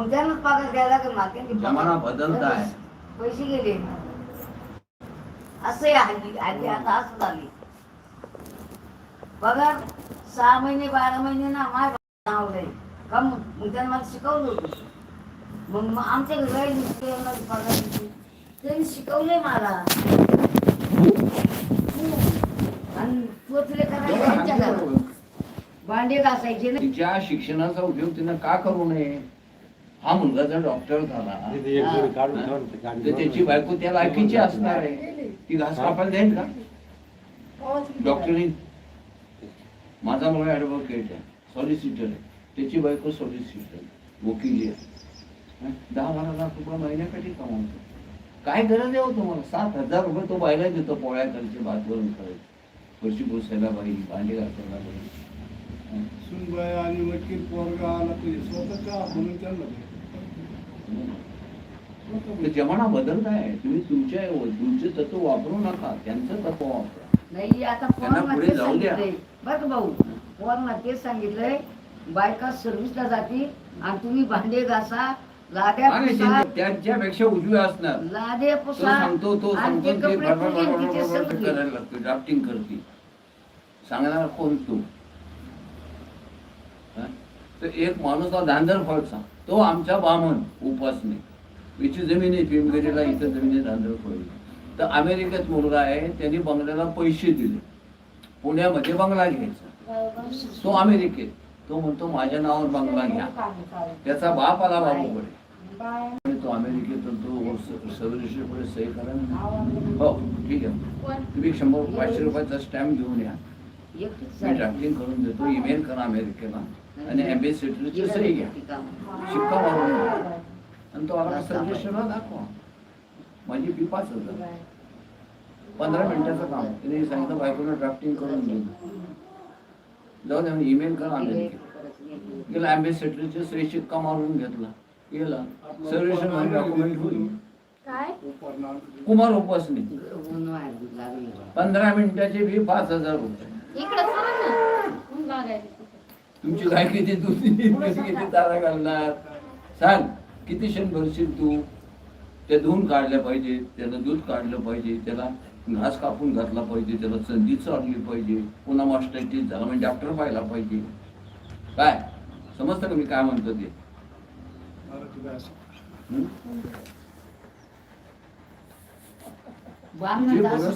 मग त्यांनाच पगार द्यायला लागेल मला त्यांनी जमाना बदलताय. पैसे गेले. असं आहे. हल्ली हल्ली आता असं झाली. पगार सहा महिने बारा महिने ना माय नावलंय का मग त्यांनी मला शिकवलं होतं? मग आमच्या घरी पगार. त्यांनी शिकवलंय मला. आणि पोचले करायचे भांडे घासायचे तिच्या शिक्षणाचा उपयोग तिनं का करू नये? हा मुलगा जर डॉक्टर झाला तर त्याची बायको त्या लायकीची असणार आहे. ती घास कापायला जाईल का? डॉक्टरी माझा मुलगा ऍडव्होकेट आहे सॉलिसिटर आहे. त्याची बायको सॉलिसिटर वकील आहे. हं? दहा बारा लाख रुपये महिन्यासाठी कमावतो काय गरज आहे हो तुम्हाला? सात हजार रुपये तो बायला देतो पोळ्या करायचे भात वरून करायचे. फरशी पुसायला बाई भांडी घासायला बाई. हं? सुनबाई आणि वकील पोरगा आला तुझे स्वतःच्या म्हणून त्यांना जमाना बदलत आहे तुम्ही तुमच्या तुमचे तत्व वापरू नका त्यांचं तत्व वापरा. नाही आता त्यांना पुढे जाऊ द्या. का भाऊ पोरांना तेच सांगितलंय बायका सर्व्हिसला जाती आणि तुम्ही भांडे घासा लाद्या पुसा. त्यांच्यापेक्षा उजवे असणार. लादे तो पुसा. सांगतो तो सांगतो ते. करायला लागतो ड्राफ्टिंग करते. सांगणार कोण तू? तर एक माणूस धांदर फळचा तो आमच्या बामण उपासने. याची जमीन आहे भीमगिरीला इथं जमीन आहे धांदर तर अमेरिकेत मुलगा आहे त्यांनी बंगल्याला पैसे दिले. पुण्यामध्ये बंगला घ्यायचा. तो अमेरिकेत. तो म्हणतो माझ्या नावावर बंगला घ्या. त्याचा बाप आला बाबूकडे. आणि तो अमेरिकेत तो सदृश्यकडे सही करा हो ठीक आहे. तुम्ही शंभर पाचशे रुपयाचा स्टॅम्प घेऊन या. मी ड्राफ्टिंग करून देतो. ईमेल करा अमेरिकेला. आणि अँबेसिडरची सही घ्या. शिक्का. मारून. आणि तो आला सदृश्यला दाखवा. माझी फी पाच हजार पंधरा मिनिटाचं काम. तिने सांगितलं बायकोला ड्राफ्टिंग करून देऊ जाऊ दे ईमेल करा अमेरिकेला गेला अँबेसिडरचे सही शिक्का मारून घेतला. गेला. सर्वेक्षण डॉक्युमेंट होईल काय? कुमार उपासनी. पंधरा मिनिटाची फी पाच हजार रुपये. तुमची गाय किती दूध किती तारा घालणार? सांग किती क्षण भरशील तू? त्या धुवून काढल्या पाहिजे त्याला दूध काढलं पाहिजे त्याला घास कापून घातला पाहिजे त्याला संधी चालली पाहिजे. पुन्हा मास्टरची झाला म्हणजे डॉक्टर पाहिला पाहिजे. काय? समजतं का मी काय म्हणतो ते?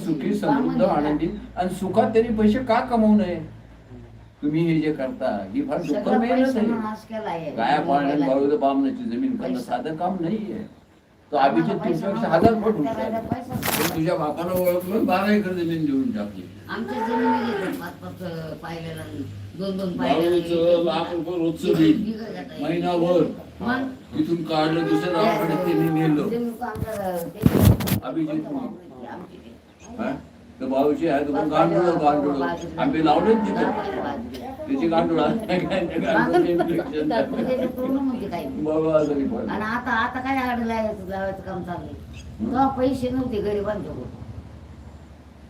सुखी समृद्ध. आनंदी. आणि सुखात त्यांनी पैसे का कमवू नये? तुम्ही हे जे करता ही फार दुःख सगळं मेहनत आहे. गाया पाळण्यात. बाळूला बामणाची जमीन करणं. साधं काम नाहीये. तो अभिजित तुमच्यापेक्षा हजार पट हुशार तुझ्या बापाला ओळखलं बारा एकर जमीन देऊन टाकली. आमच्या जमिनी घेतात पाच पाच पाहिलेला दोन दोन लाख रुपये रोजचं महिनाभर. इथून काढलं दुसऱ्या गावाकडे त्यांनी नेलं. अभिजित हा? तर बाळूची आहे तुम्ही गांडूळ गांडूळ आंबे लावलेत तिथं त्याची गांडूळ. बाबा. आणि आता आता काय आड लावायचं काम चाललंय तेव्हा पैसे नव्हते गरिबांजवळ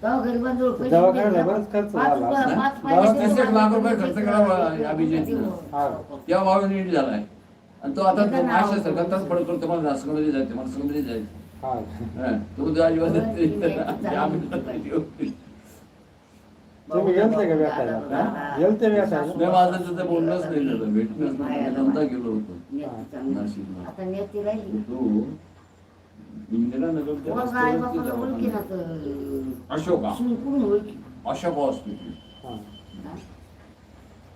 तेव्हा गरिबांजवळ पैसे दवाखान्याला नव्हते. बराच खर्च पाच झाला रुपये- असेल. पाच दवाखान्यात पैसे एक लाख रुपये खर्च करावा अभिजितनं. हा. त्या भाव नीट झालाय आणि तो आता तो माशा सरकारचाच फड करतो मला नाशिकमध्ये जायचं मला जायचं तो हा? माझं तिथं बोलणंच नाही झालं भेटणंच नाही. गेलो होतो. नाशिकला. आता नेते राहिली. तो इंदिरानगरच्या मग आई रस्त्यावरती बापाला ओळखी ना. दवाखाना. अशोका. अशोक हॉस्पिटल. हा.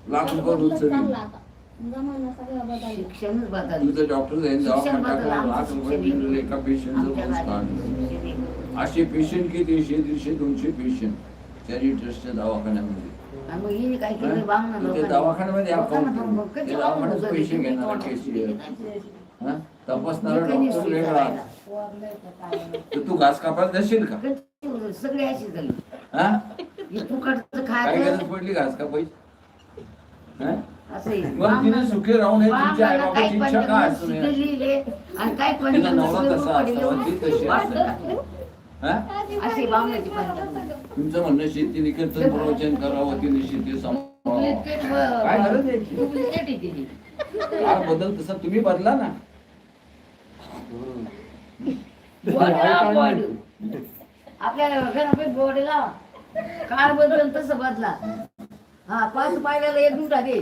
लाख रुपये जमाना सगळा बदलला शिक्षणच बदललं. तुझं डॉक्टर जाईल शिक्षण दवाखाना बदललं. टाकला लाख आमचं रुपये शिक्षण दिलेले एका पेशंटचं आमच्या रोज गाडीत काढलं शिक्षण वेगळं. असे पेशंट किती? दीडशे दीडशे दोनशे पेशंट चॅरिटी ट्रस्टच्या दवाखान्यामध्ये. आणि मग हिने काय केलं? बामणं ते लोकांनी. दवाखान्यामध्ये लोकांना ते दवाखान्यात पैसे? घेणारा हा? तपासणारा लोकांनी डॉक्टर वेगळा. करायला. वारलंय का काय तर तू घास कापायला जाशील का? कधी सगळी अशी झाली. हा? हे फुकटचं काय गरज खायचं पडली घास कापायची? हा? असं सुखी राहून हे तुमच्या आई बाबाची इच्छा असू नये आणि काय नवरा. असावा ती असावी हा? बामणाची. तुमचं म्हणणं शेतीने कीर्तन प्रवचन करावं तिने शेती सांभाळावं डुप्लिकेट व- काय गरज आहे याची? डुप्लिकेट आहे तिची. काळ बदल तसा तुम्ही बदला ना बोर्ड लावा, बोर्ड. आपल्याला घरामध्ये बोर्ड लावा काळ बदल तसं बदला हा पाच पायल्याला एक मिनिटा दे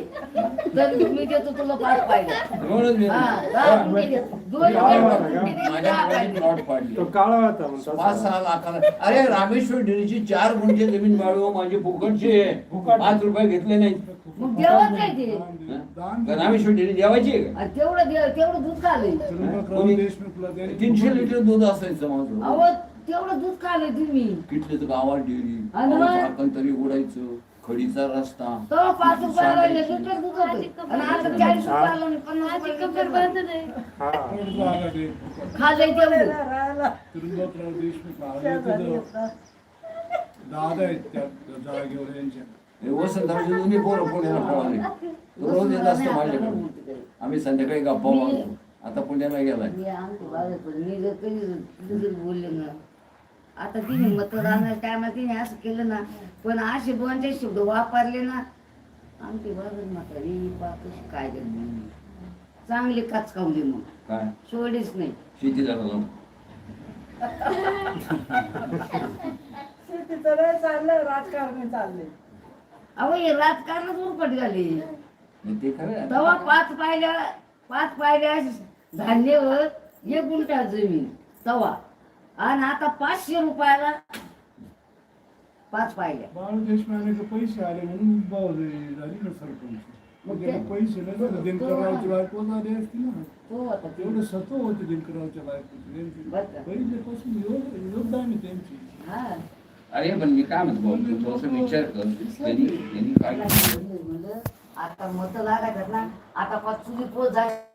तर मी देतो तुला पाच पायल्या म्हणूनच मी- हा दहा मिनिटे दे. दोन माझ्या मिनिटे माझ्या दहा डोळ्यात पायल्या. नॉट पाडली. तो काळा होता म्हणतो पाच सहा लाखाला. अरे रामेश्वर डेअरीची चार गुंठे जमीन बाळू माझी फुकटची आहे. पाच रुपये घेतले नाही. मग देवाच काय ते. का रामेश्वर डेअरी देवायची आहे का? आणि तेवढं दे तेवढं दूध खाल्लंय द्यायची. तीनशे लिटर दूध असायचं माझं. अहो तेवढं दूध खाल्लंय तुम्ही? किटलीचं गावात डेअरी. आणि मग? पाऊस आकण तरी उडायचं खडीचा रस्ता. पाच आणि आता चाळीस आणि पन्नास माझी कंबर बंद नाही. हा. देशमुख आले. दादा आहेत त्या त्या जागेवर यांच्या हे वसंतरावचे दोन्ही पोरं पुण्याला पळाले तो रोज येत असतो माझ्याकडे. आम्ही संध्याकाळी गप्पा मारतो आता पुण्याला गेलाय. मी आमच्या बाळात पण मी जर कधी तुझं जर बोलले ना. आता तिने मतदान टायमा तिने असं केलं ना पण असे दोनचे शब्द वापरले ना आमची बाजू म्हातारी बा कशी काय झाली चांगली काचकावली मग. काय? सोडीच नाही. शेती झाला शेतीचं नाही चाललंय राजकारण चाललंय. अहो हे राजकारणच उरपट झाली. ते खरं आहे. तेव्हा पाच पायल्या पाच पायल्या धान्यवर एक गुंठा जमीन तवा. आणि आता पाचशे रुपयाला पाच पायल्या बाळू देशमुखाने पैसे आले म्हणून झाली ना सरपंच. मग त्याला पैसे नाही झाले दिनकररावची बायको झाली असती ना. तो होता तेवढं सत्व होते दिनकररावच्या बायकोची. त्यांची बरं का? पहिल्यापासून योग- योगदान आहे त्यांची. हा. अरे पण मी काय म्हणतो भाऊ, तू थोडासा विचार कर. त्यांनी त्यांनी काय केलं? म्हणलं, आता मत लागायचं ना. आता पाच चुली पोच झाली.